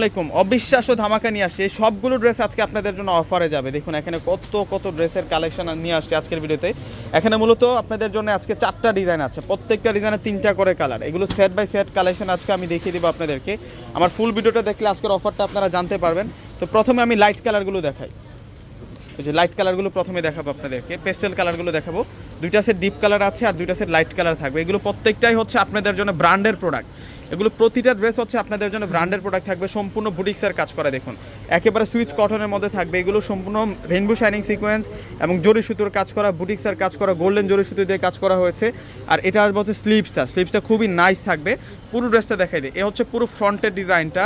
আলাইকুম। অবিশ্বাস্য ধামাকা নিয়ে আসছে। সবগুলো ড্রেস আজকে আপনাদের জন্য অফারে যাবে। দেখুন, এখানে কত কত ড্রেসের কালেকশন নিয়ে আসছে আজকের ভিডিওতে। এখানে মূলত আপনাদের জন্য আজকে চারটা ডিজাইন আছে। প্রত্যেকটা ডিজাইনে তিনটা করে কালার এগুলো সেট বাই সেট কালেকশন আজকে আমি দেখিয়ে দিব আপনাদেরকে। আমার ফুল ভিডিওটা দেখলে আজকের অফারটা আপনারা জানতে পারবেন। তো প্রথমে আমি লাইট কালারগুলো দেখাই। যে লাইট কালারগুলো প্রথমে দেখাবো আপনাদেরকে। পেস্টেল কালারগুলো দেখাবো। দুইটা সেট ডিপ কালার আছে আর দুইটা সেট লাইট কালার থাকবে। এগুলো প্রত্যেকটাই হচ্ছে আপনাদের জন্য ব্র্যান্ডের প্রোডাক্ট এগুলো প্রতিটা ড্রেস হচ্ছে আপনাদের জন্য ব্র্যান্ডের প্রোডাক্ট থাকবে, সম্পূর্ণ বুটিক্সের কাজ করা দেখুন। একেবারে সুইচ কটনের মধ্যে থাকবে, এগুলো সম্পূর্ণ রেইনবো শাইনিং সিকোয়েন্স এবং জরি সুতোর কাজ করা বুটিক্সের কাজ করা গোল্ডেন জরি সুতো দিয়ে কাজ করা হয়েছে। আর এটা আসবে হচ্ছে স্লিভসটা স্লিভসটা খুবই নাইস থাকবে। পুরো ড্রেসটা দেখাই দিই। এ হচ্ছে পুরো ফ্রন্টের ডিজাইনটা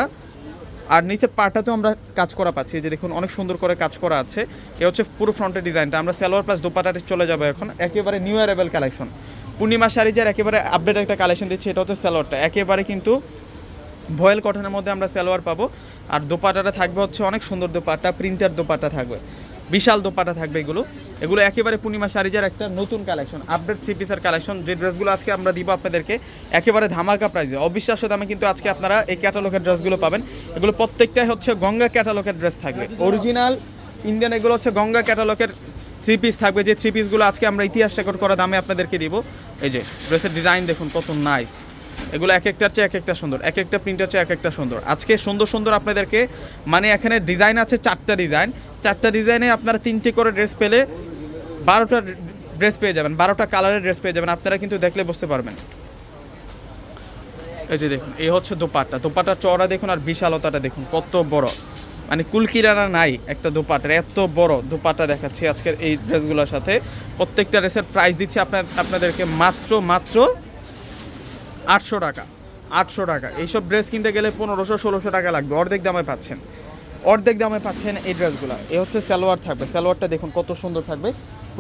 আর নিচের পাটাতেও আমরা কাজ করা পাচ্ছি। যে দেখুন, অনেক সুন্দর করে কাজ করা আছে। এ হচ্ছে পুরো ফ্রন্টের ডিজাইনটা আমরা সালোয়ার প্লাস দোপাটাতে চলে যাব এখন। একেবারে নিউ অ্যারেবেল কালেকশন পূর্ণিমা শাড়িজার একেবারে আপডেট একটা কালেকশন দিচ্ছে, এটা হচ্ছে সালোয়ারটা। একেবারে কিন্তু ভয়েল কটনের মধ্যে আমরা স্যালোয়ার পাবো। আর দোপাটাটা থাকবে হচ্ছে অনেক সুন্দর দোপাটা প্রিন্টার দোপাটা থাকবে। বিশাল দোপাটা থাকবে এগুলো। এগুলো একেবারে পূর্ণিমা শাড়িজার একটা নতুন কালেকশন আপডেট থ্রি পিসের কালেকশন যে ড্রেসগুলো আজকে আমরা দিব আপনাদেরকে, একেবারে ধামাকা প্রাইসে অবিশ্বাস্য দামে কিন্তু আজকে আপনারা এই ক্যাটালগের ড্রেসগুলো পাবেন। এগুলো প্রত্যেকটাই হচ্ছে গঙ্গা ক্যাটালগের ড্রেস থাকবে। অরিজিনাল ইন্ডিয়ান এগুলো হচ্ছে গঙ্গা ক্যাটালগের থ্রি পিস থাকবে। যে থ্রি পিসগুলো আজকে আমরা ইতিহাস রেকর্ড করা দামে আপনাদেরকে দিব। এই যে ড্রেসের ডিজাইন দেখুন, কত নাইস এগুলো এক একটার চেয়ে এক একটা সুন্দর, এক একটা প্রিন্টার চেয়ে এক একটা সুন্দর। আজকে সুন্দর সুন্দর আপনাদেরকে মানে এখানে ডিজাইন আছে চারটা ডিজাইন চারটা ডিজাইনে আপনারা তিনটি করে ড্রেস পেলে বারোটা ড্রেস পেয়ে যাবেন, বারোটা কালারের ড্রেস পেয়ে যাবেন। আপনারা কিন্তু দেখলে বুঝতে পারবেন। এই যে দেখুন, এই হচ্ছে দোপাট্টা। দোপাট্টার চওড়া দেখুন আর বিশালতাটা দেখুন, কত বড়। মানে কুলকিরানা নাই একটা দোপাট্টার এত বড় দুপাটা দেখাচ্ছি আজকের এই ড্রেসগুলোর সাথে। প্রত্যেকটা ড্রেসের প্রাইস দিচ্ছি আপনার, আপনাদেরকে মাত্র মাত্র আটশো টাকা আটশো টাকা। এইসব ড্রেস কিনতে গেলে পনেরোশো, ষোলোশো টাকা লাগবে, অর্ধেক দামে পাচ্ছেন। অর্ধেক দামে পাচ্ছেন এই ড্রেসগুলো। এ হচ্ছে সালোয়ার থাকবে। সালোয়ারটা দেখুন কত সুন্দর থাকবে।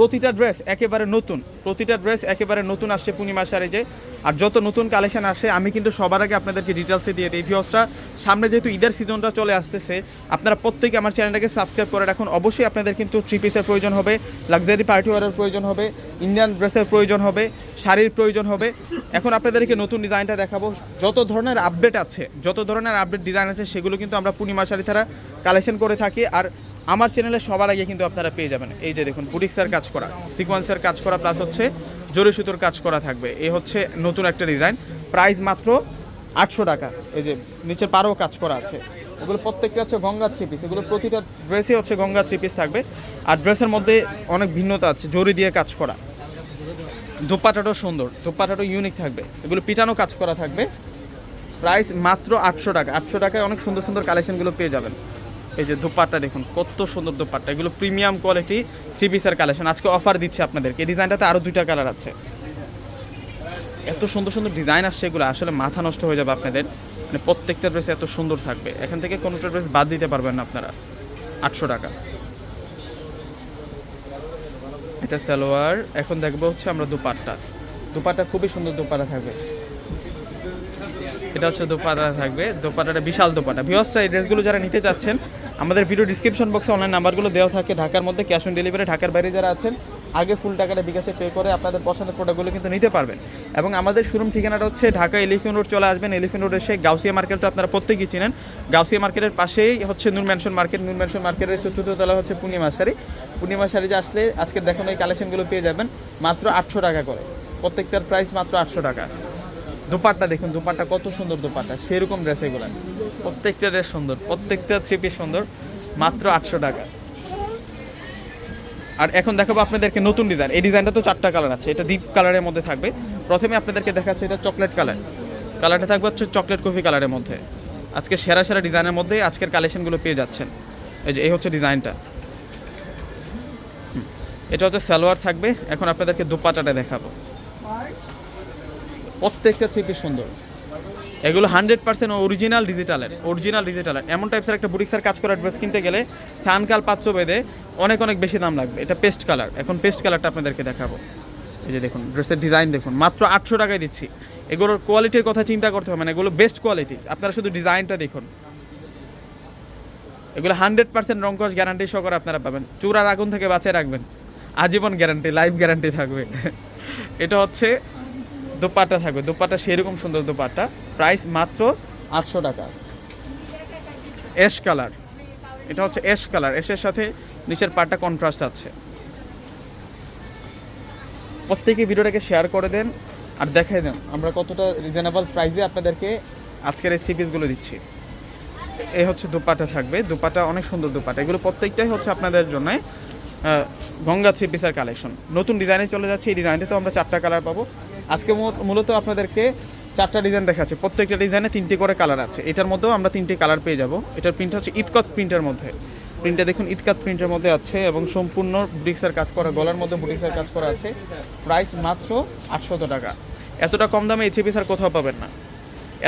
প্রতিটা ড্রেস একেবারে নতুন, প্রতিটা ড্রেস একেবারে নতুন আসছে পূর্ণিমা যে। আর যত নতুন কালেকশন আসে, আমি কিন্তু সবার আগে আপনাদেরকে ডিটেলসে দিয়ে দিই। ভিওসটা সামনে যেহেতু ঈদের সিজনটা চলে আসতেছে, আপনারা প্রত্যেকে আমার চ্যানেলটাকে সাবস্ক্রাইব করে রাখুন। অবশ্যই আপনাদের কিন্তু থ্রি পিসের প্রয়োজন হবে লাক্সারি পার্টি ওয়ারের প্রয়োজন হবে ইন্ডিয়ান ড্রেসের প্রয়োজন হবে, শাড়ির প্রয়োজন হবে। এখন আপনাদেরকে নতুন ডিজাইনটা দেখাবো। যত ধরনের আপডেট আছে, যত ধরনের আপডেট ডিজাইন আছে, সেগুলো কিন্তু আমরা পূর্ণিমা শাড়ি তারা কালেকশন করে থাকি। আর আমার চ্যানেলে সবার আগে কিন্তু আপনারা পেয়ে যাবেন। এই যে দেখুন বুটিক্সের কাজ করা সিকোয়েন্সের কাজ করা প্লাস হচ্ছে জরি সুতোর কাজ করা থাকবে। এ হচ্ছে নতুন একটা ডিজাইন প্রাইস মাত্র আটশো টাকা। এই যে নিচের পারও কাজ করা আছে। এগুলো প্রত্যেকটা হচ্ছে গঙ্গা থ্রি পিস এগুলো প্রতিটা ড্রেসই হচ্ছে গঙ্গা থ্রি পিস থাকবে। আর ড্রেসের মধ্যে অনেক ভিন্নতা আছে, জরি দিয়ে কাজ করা। দোপাটাটাও সুন্দর, দোপাটাটাও ইউনিক থাকবে। এগুলো পিটানো কাজ করা থাকবে। প্রাইস মাত্র আটশো টাকা। আটশো টাকায় অনেক সুন্দর সুন্দর কালেকশনগুলো পেয়ে যাবেন। এই যে দোপাট্টা দেখুন, কত সুন্দর দোপাট্টা। এগুলো প্রিমিয়াম কোয়ালিটি থ্রি পিসের কালেকশন আজকে অফার দিচ্ছে আপনাদেরকে। এই ডিজাইনটাতে আরও দুইটা কালার আছে। এত সুন্দর সুন্দর ডিজাইন আসছে এগুলো। আসলে মাথা নষ্ট হয়ে যাবে আপনাদের। মানে প্রত্যেকটা ড্রেস এত সুন্দর থাকবে। এখান থেকে কোনোটা ড্রেস বাদ দিতে পারবেন না আপনারা। আটশো টাকা। এটা সালোয়ার। এখন দেখব হচ্ছে আমরা দুপাট্টা। দুপাট্টা খুবই সুন্দর দুপাটা থাকবে। এটা হচ্ছে দোপাটা থাকবে। দোপাটাটা বিশাল দোপাটা ভিওসটা এই ড্রেসগুলো যারা নিতে চাচ্ছেন আমাদের ভিডিও ডিসক্রিপশন বক্সে অনলাইন নাম্বারগুলো দেওয়া থাকে। ঢাকার মধ্যে ক্যাশ অন ডেলিভারি ঢাকার বাইরে যারা আছেন, আগে ফুল টাকাটা বিকাশে পে করে আপনাদের পছন্দের প্রোডাক্টগুলো কিন্তু নিতে পারবেন। এবং আমাদের শোরুম ঠিকানাটা হচ্ছে ঢাকা এলিফেন্ট রোড চলে আসবেন। এলিফেন্ট রোড এসে গাউসিয়া মার্কেট তো আপনারা প্রত্যেকেই চিনেন। গাউসিয়া মার্কেটের পাশেই হচ্ছে Noor mansion market Noor mansion মার্কেটের চতুর্থ তলা হচ্ছে পূর্ণিমা শাড়ি। পূর্ণিমা শাড়ি যে আসলে আজকের দেখুন এই কালেকশনগুলো পেয়ে যাবেন মাত্র আটশো টাকা করে। প্রত্যেকটার প্রাইস মাত্র আটশো টাকা। দুপাট্টা দেখুন, দুপাট্টা কত সুন্দর দুপাট্টা। সেরকম ড্রেস এগুলো প্রত্যেকটা ড্রেস সুন্দর, প্রত্যেকটা থ্রি পিস সুন্দর, মাত্র আটশো টাকা। আর এখন দেখাবো আপনাদেরকে নতুন ডিজাইন এই ডিজাইনটা তো চারটা কালার আছে, এটা ডিপ কালারের মধ্যে থাকবে। প্রথমে আপনাদেরকে দেখাচ্ছে এটা চকলেট কালার কালারটা থাকবে হচ্ছে চকলেট কফি কালারের মধ্যে। আজকে সেরা সেরা ডিজাইনের মধ্যে আজকের কালেকশনগুলো পেয়ে যাচ্ছেন। এই যে, এই হচ্ছে ডিজাইনটা এটা হচ্ছে সালোয়ার থাকবে। এখন আপনাদেরকে দুপাটাটা দেখাবো। প্রত্যেকটা থ্রি পিস সুন্দর। এগুলো হান্ড্রেড পার্সেন্ট অরিজিনাল ডিজিটালের অরিজিনাল ডিজিটালের এমন টাইপসের একটা বুটিক্সের কাজ করা ড্রেস কিনতে গেলে স্থানকাল পাত্র বেঁধে অনেক অনেক বেশি দাম লাগবে। এটা পেস্ট কালার এখন পেস্ট কালারটা আপনাদেরকে দেখাবো। এই যে দেখুন ড্রেসের ডিজাইন দেখুন, মাত্র আটশো টাকায় দিচ্ছি। এগুলোর কোয়ালিটির কথা চিন্তা করতে হবে না, এগুলো বেস্ট কোয়ালিটি আপনারা শুধু ডিজাইনটা দেখুন। এগুলো হান্ড্রেড পার্সেন্ট রঙ্কস গ্যারান্টি সহকারে আপনারা পাবেন। চূড়ার আগুন থেকে বাঁচিয়ে রাখবেন। আজীবন গ্যারান্টি লাইফ গ্যারান্টি থাকবে। এটা হচ্ছে দোপাট্টা থাকবে। দোপাট্টা সেরকম সুন্দর দোপাট্টা। প্রাইস মাত্র আটশো টাকা। Ash colour. এটা হচ্ছে অ্যাশ কালার। অ্যাশের সাথে নিচের পার্টটা কন্ট্রাস্ট আছে। প্রত্যেকে ভিডিওটাকে শেয়ার করে দেন আর দেখাই দেন। আমরা কতটা রিজনেবল প্রাইসে আপনাদেরকে আজকের এই থ্রি পিসগুলো দিচ্ছি। এই হচ্ছে দুপাটা থাকবে। দুপাটা অনেক সুন্দর দুপাটা এগুলো প্রত্যেকটাই হচ্ছে আপনাদের জন্য গঙ্গা থ্রি পিসের কালেকশন নতুন ডিজাইনে চলে যাচ্ছে। এই ডিজাইনটা তো আমরা চারটা কালার পাবো। আজকে মূলত আপনাদেরকে চারটা ডিজাইন দেখাচ্ছে। প্রত্যেকটা ডিজাইনে তিনটি করে কালার আছে। এটার মধ্যেও আমরা তিনটি কালার পেয়ে যাব। এটার প্রিন্ট হচ্ছে ইতকত প্রিন্টের মধ্যে। প্রিন্টটা দেখুন, ইতকাত প্রিন্টের মধ্যে আছে এবং সম্পূর্ণ ব্রিক্সের কাজ করা, গলার মধ্যে বুটিক্সের কাজ করা আছে। প্রাইস মাত্র আটশত টাকা। এতটা কম দামে এই থ্রি পিস আর কোথাও পাবেন না।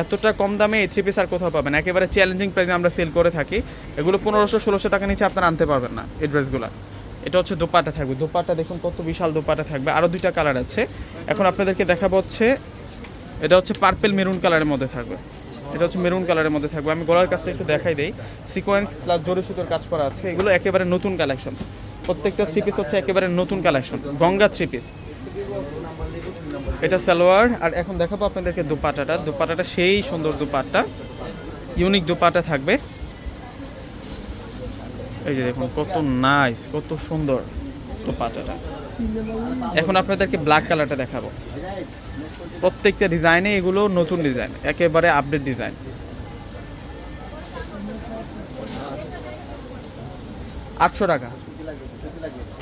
এতটা কম দামে এই থ্রি পিস আর কোথাও পাবেন একেবারে চ্যালেঞ্জিং প্রাইসে আমরা সেল করে থাকি। এগুলো পনেরোশো, ষোলোশো টাকা নিচে আপনারা আনতে পারবেন না এই ড্রেসগুলো এটা হচ্ছে দোপাটা থাকবে। দোপাটা দেখুন, কত বিশাল দোপাটা থাকবে। আরও দুইটা কালার আছে। এখন আপনাদেরকে দেখাবো হচ্ছে, এটা হচ্ছে পার্পেল মেরুন কালারের মধ্যে থাকবে। এটা হচ্ছে মেরুন কালারের মধ্যে থাকবে। আমি গলার কাছে একটু দেখাই দেই। সিকোয়েন্স প্লাস জোরে সুতোর কাজ করা আছে। এগুলো একেবারে নতুন কালেকশন প্রত্যেকটা থ্রি পিস হচ্ছে একেবারে নতুন কালেকশন গঙ্গা থ্রি পিস এটা সালোয়ার। আর এখন দেখাবো আপনাদেরকে দুপাটাটা। দুপাটাটা সেই সুন্দর দুপাট্টা। ইউনিক দুপাটা থাকবে। এই যে দেখুন, কত নাইস কত সুন্দর দুপাটাটা। এখন আপনাদেরকে ব্ল্যাক কালারটা দেখাবো। প্রত্যেকটা ডিজাইনে এগুলো নতুন ডিজাইন একেবারে আপডেট ডিজাইন আটশো টাকা।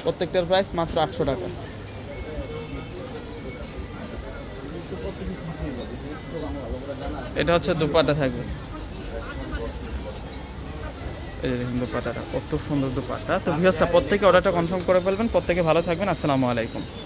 প্রত্যেকটার প্রাইস মাত্র আটশো টাকা। এটা হচ্ছে দুপাটা থাকবে। এই দুপাটাটা, কত সুন্দর দুপাটা। তো ভিউয়ার্স প্রত্যেকে অর্ডারটা কনফার্ম করে ফেলবেন, প্রত্যেকে ভালো থাকবেন, আসসালামু আলাইকুম।